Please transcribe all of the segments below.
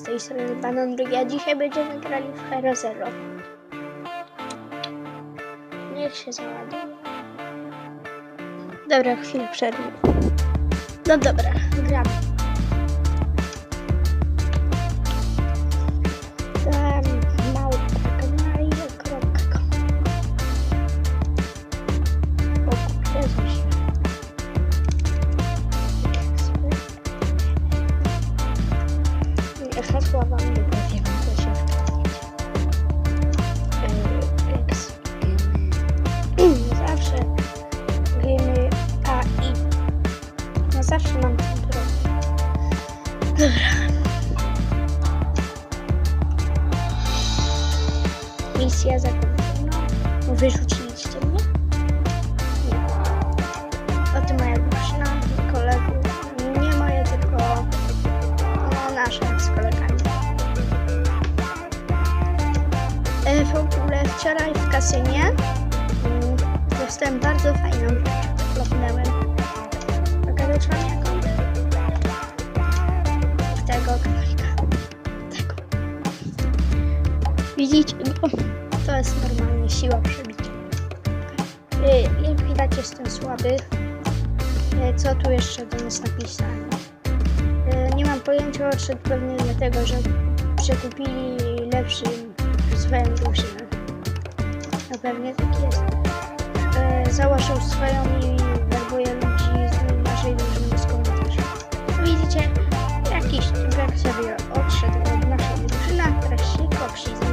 Z tej strony Banan Drugi, a dzisiaj będziemy grali w Hero Zero. Niech się załaduje. Dobra, chwilę przerwy. No dobra, gramy. Misja zakończona. Wyrzuciliście mnie? Nie. O ty moja drużyna, kolegów. Nie moje, tylko no, nasze z kolegami. E, w ogóle wczoraj w kasynie mm, dostałem bardzo fajną rzecz. Lopnęłem. Pokazać wam jaką? Tego. Tego. Widzicie? No, to jest normalnie siła przebicia. E, Jak widać jestem słaby. E, Co tu jeszcze do nas napisane? E, Nie mam pojęcia, odszedł pewnie dlatego, że przekupili lepszy swoją drużynę. No pewnie tak jest. E, Założył swoją i werbuje ludzi z naszej drużyny z. Widzicie, jakiś typek sobie odszedł od naszej drużyny, teraz się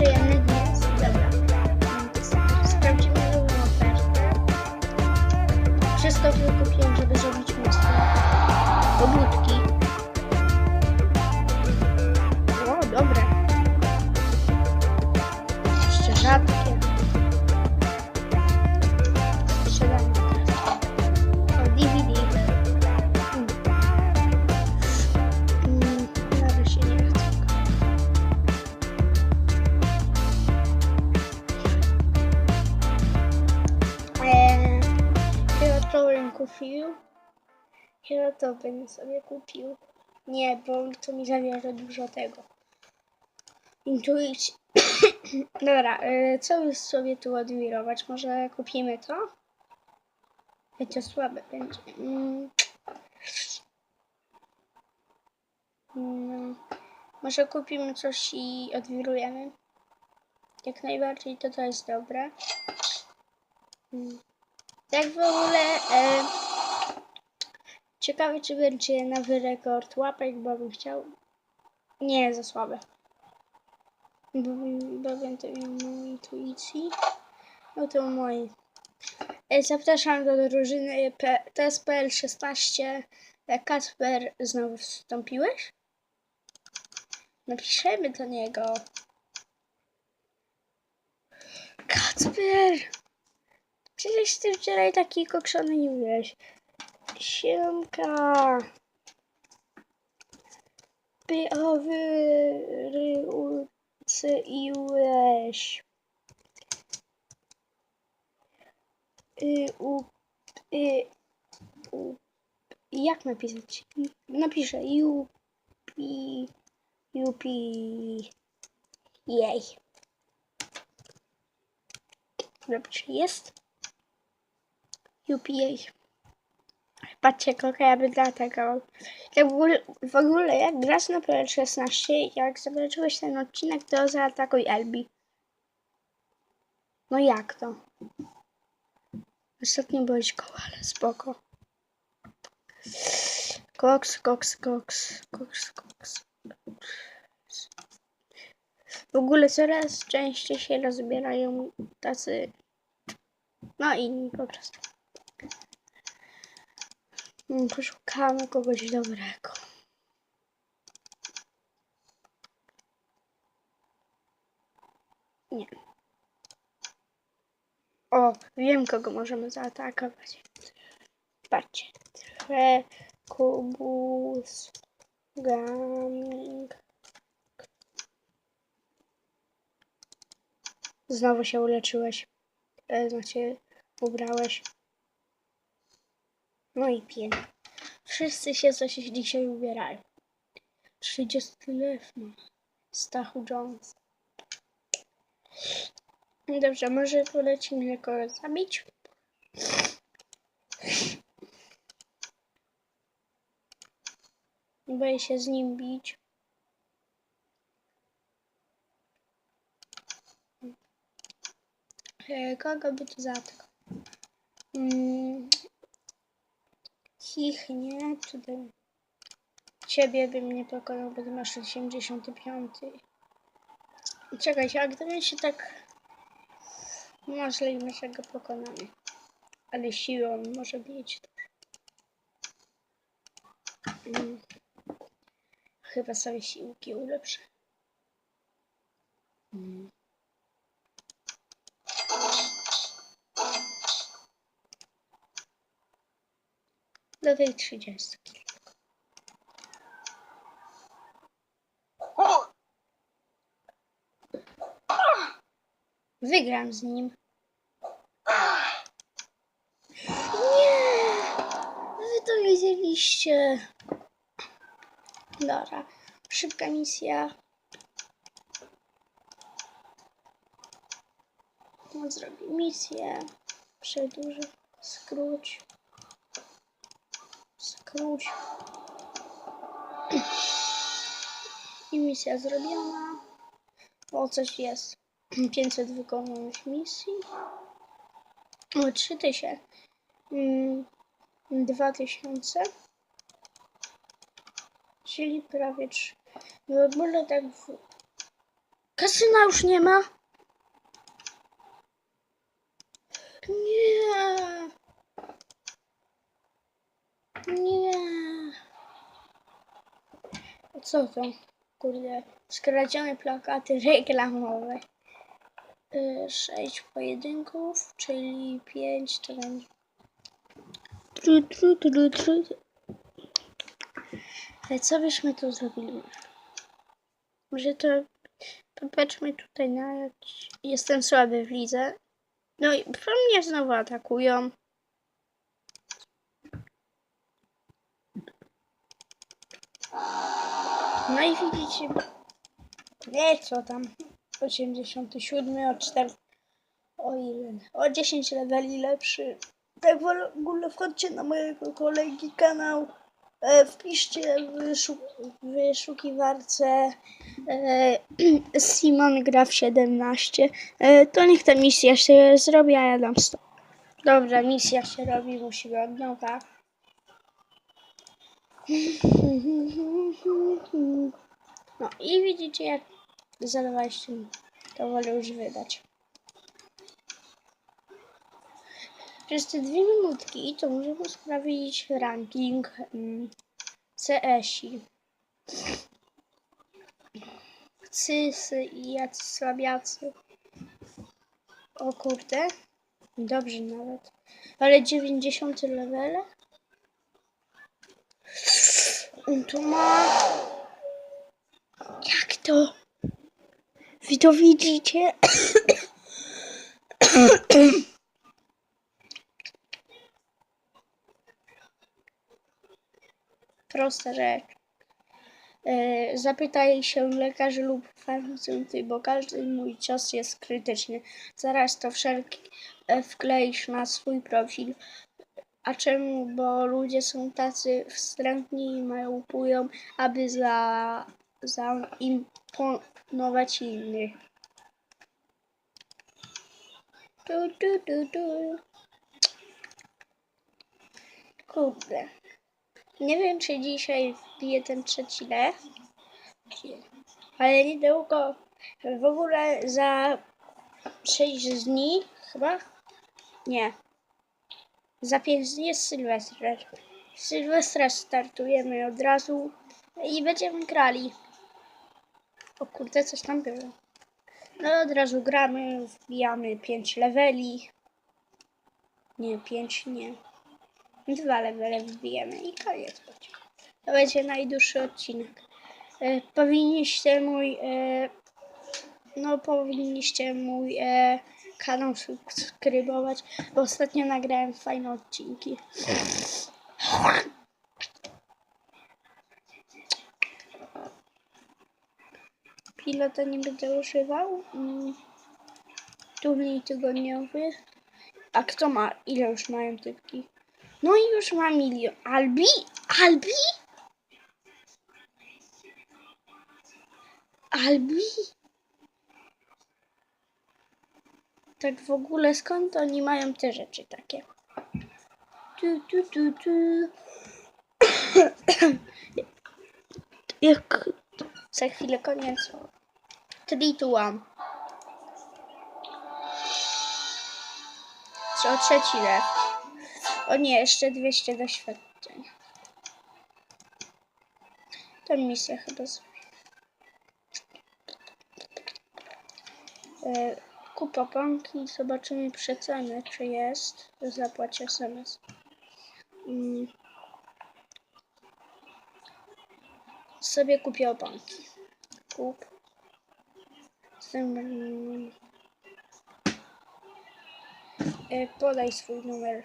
No to bym sobie kupił. Nie, bo to mi zabierze dużo tego. Intuicji. Dobra, e, co już sobie tu odwirować? Może kupimy to? To słabe będzie. Mm. Mm. Może kupimy coś i odwirujemy. Jak najbardziej to to jest dobre. Mm. Tak w ogóle e, ciekawe czy będzie nowy rekord łapek, bo bym chciał. Nie, za słabe. Bo, będę miał moją intuicji. No to moi. E, zapraszam do drużyny P- TSPL 16. E, Kasper, znowu wstąpiłeś? Napiszemy do niego. Kacper! Przecież ty wczoraj taki kokszony nie byłeś. Siemka. By owyryłeś. Y, y, jak napisać? Napiszę u, pi, u, pi, jej. Dobrze, jest. UPA. Patrzcie, kogo ja bym tego. Jak w ogóle, w ogóle jak grasz na PL16, jak zobaczyłeś ten odcinek, to zaatakuj Elbi. No jak to? Ostatnio byłeś koło, ale spoko. Koks, koks, koks, koks, koks. W ogóle coraz częściej się rozbierają tacy no inni po prostu. Mm, Poszukamy kogoś dobrego. Nie. O, wiem kogo możemy zaatakować. Patrzcie. Tre, kubus, gaming. Znowu się uleczyłeś. E, znaczy, ubrałeś. No i pięknie. Wszyscy się coś dzisiaj ubierają. 30 lew ma. Stachu Jones. Dobrze, może polecimy kogoś zabić? Boję się z nim bić. E, Kogo by tu zatkał? Mm. Ich, nie, tutaj. Ciebie bym nie pokonał, bo ty masz 85. Czekajcie, a gdybym się tak... Możliwe, że go pokonamy. Ale siłą może bić. Mm. Chyba sobie siłki ulepszę. Mm. Do tej 30. Wygram z nim. Nie! Wy to wiedzieliście. Dobra. Szybka misja. No, zrobię misję. Przedłużę. Skróć. Skróć. I misja zrobiona. O, coś jest. 500 wykonanych misji. O, 3000. Mm, 2000. Czyli prawie 3. W ogóle tak w... Kasyna już nie ma? Nie. Nie. Co to? Kurde. Skradzione plakaty reklamowe. Y, Sześć pojedynków, czyli pięć to będzie. Tru, tru, tru, tru. Ale co byśmy tu zrobili? Może to popatrzmy tutaj na. Jestem słaby w lidze. No i mnie znowu atakują. No i widzicie, nie co tam, 87 o 4, o ile, o 10 leveli lepszy. Tak w ogóle wchodźcie na mojego kolegi kanał, e, wpiszcie w, wyszu- wyszukiwarce e, Simon gra w 17, e, to niech ta misja się zrobi, a ja dam 100. Dobra, misja się robi, musimy od nowa. No i widzicie jak za 20 to wolę już wydać. Przez te dwie minutki to możemy sprawić ranking mm, CS-i. Cysy i jacy słabiacy. O kurde. Dobrze nawet. Ale 90 levele? On. Jak to? Wy to widzicie? Prosta rzecz. E, Zapytaj się lekarzy lub farmaceuty, bo każdy mój cios jest krytyczny. Zaraz to wszelki e, wkleisz na swój profil. A czemu? Bo ludzie są tacy wstrętni i małpują, aby za, zaimponować innych. Tu, tu, tu, tu. Kurde. Nie wiem, czy dzisiaj wbiję ten trzeci lew. Ale niedługo. W ogóle za 6 dni chyba? Nie. Za 5 dni jest Sylwester. Sylwestra startujemy od razu i będziemy grali. O kurde, coś tam było. No od razu gramy, wbijamy 5 leveli. Nie, 5 nie. Dwa levele wbijemy i koniec. To będzie najdłuższy odcinek. E, powinniście mój e, no powinniście mój e, kanał subskrybować, bo ostatnio nagrałem fajne odcinki. Pilota nie będę używał. Mm, turniej tygodniowy. A kto ma? Ile już mają typki? No i już ma milion. Albi? Albi? Albi? Tak w ogóle skąd oni mają te rzeczy takie? Tu, tu, tu, tu. Jak za chwilę koniec. 3, 2, 1. Co trzeci lew. O nie, jeszcze 200 doświadczeń. To misja chyba zrobię. Kup oponki, zobaczymy przecenę, czy jest. Zapłać SMS. Mm. Sobie kupię oponki. Kup. Zem- E, podaj swój numer.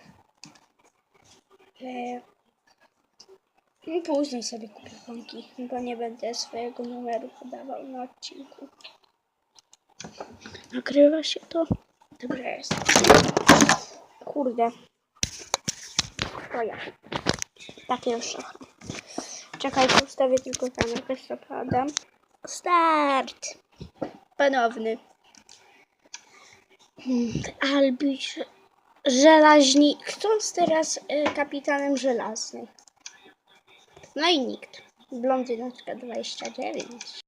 E, no później sobie kupię oponki, bo nie będę swojego numeru podawał na odcinku. Nagrywa się to? Dobra jest. Kurde. To ja. Takie już trochę. Czekaj, ustawię tylko kamerkę zapadem. Start! Ponowny. Hmm, Albisz żelaźni. Jest teraz e, kapitanem żelazny? No i nikt. Blondynaczka 29.